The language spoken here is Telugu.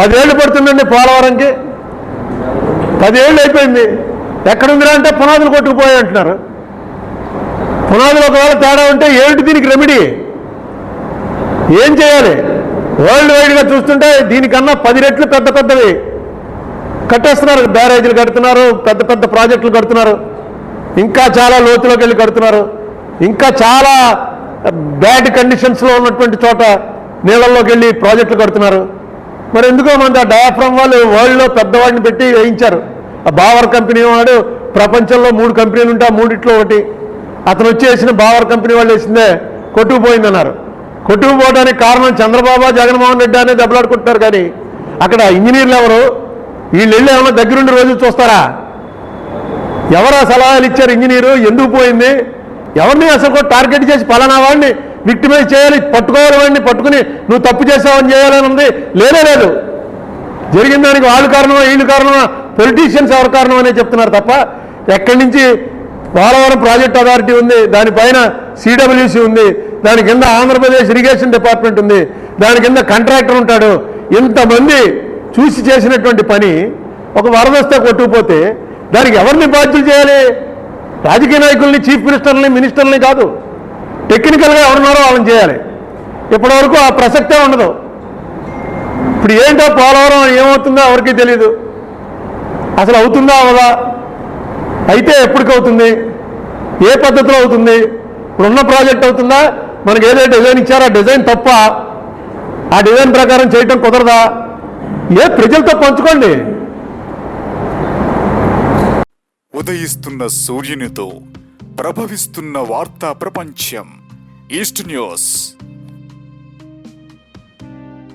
పదేళ్ళు పడుతుందండి పోలవరంకి. పదేళ్ళు అయిపోయింది. ఎక్కడుందిరా అంటే పునాదులు కొట్టుకుపోయాయి అంటున్నారు. పునాదులు ఒకవేళ తేడా ఉంటే ఏమిటి దీనికి రెమెడీ ఏం చేయాలి? వరల్డ్ వైడ్గా చూస్తుంటే దీనికన్నా పది రెట్లు పెద్ద పెద్దవి కట్టేస్తున్నారు. బ్యారేజీలు కడుతున్నారు పెద్ద పెద్ద ప్రాజెక్టులు కడుతున్నారు. ఇంకా చాలా లోతులోకి వెళ్ళి కడుతున్నారు. ఇంకా చాలా బ్యాడ్ కండిషన్స్లో ఉన్నటువంటి చోట నీళ్ళల్లోకి వెళ్ళి ప్రాజెక్టులు కడుతున్నారు. మరి ఎందుకో మన డయాఫ్రమ్ వాళ్ళు వరల్డ్లో పెద్దవాడిని పెట్టి వేయించారు. ఆ బావర్ కంపెనీ వాడు ప్రపంచంలో మూడు కంపెనీలు ఉంటే మూడిట్లో ఒకటి. అతను వచ్చి వేసిన బావర్ కంపెనీ వాళ్ళు వేసిందే కొట్టుకుపోయిందన్నారు. కొట్టుకుపోవడానికి కారణం చంద్రబాబు జగన్మోహన్ రెడ్డి అనే దెబ్బలాడుకుంటున్నారు కానీ అక్కడ ఇంజనీర్లు ఎవరు? వీళ్ళు వెళ్ళి ఏమైనా దగ్గరుండి రోజు చూస్తారా? ఎవరు ఆ సలహాలు ఇచ్చారు ఇంజనీరు? ఎందుకు పోయింది? ఎవరిని అసలు టార్గెట్ చేసి పలానా వాడిని విక్టిమైజ్ చేయాలి పట్టుకోవాలి వాడిని పట్టుకుని నువ్వు తప్పు చేసావని చేయాలని ఉంది. లేనే లేదు. జరిగిన దానికి వాళ్ళు కారణమా వీళ్ళు కారణమా పొలిటీషియన్స్ ఎవరు కారణం అనే చెప్తున్నారు తప్ప ఎక్కడి నుంచి పోలవరం ప్రాజెక్ట్ అథారిటీ ఉంది దానిపైన సిడబ్ల్యూసి ఉంది దాని కింద ఆంధ్రప్రదేశ్ ఇరిగేషన్ డిపార్ట్మెంట్ ఉంది దాని కింద కాంట్రాక్టర్ ఉంటాడు. ఇంతమంది చూసి చేసినటువంటి పని ఒక వరదస్తే కొట్టుకుపోతే దానికి ఎవరిని బాధ్యులు చేయాలి? రాజకీయ నాయకుల్ని చీఫ్ మినిస్టర్ని మినిస్టర్ని కాదు. టెక్నికల్గా ఎవరున్నారో వాళ్ళని చేయాలి. ఇప్పటివరకు ఆ ప్రసక్తే ఉండదు. ఇప్పుడు ఏంటో పోలవరం ఏమవుతుందో ఎవరికీ తెలియదు అసలు అవుతుందా అవదా? అయితే ఎప్పటికవుతుంది ఏ పద్ధతిలో అవుతుంది? ఇప్పుడున్న ప్రాజెక్ట్ అవుతుందా? మనకి ఏదైతే డిజైన్ ఇచ్చారో ఆ డిజైన్ తప్ప ఆ డిజైన్ ప్రకారం చేయటం కుదరదా? ఏ ప్రజలతో పంచుకోండి. ఉదయిస్తున్న సూర్యునితో ప్రభవిస్తున్న వార్తా ప్రపంచం. East news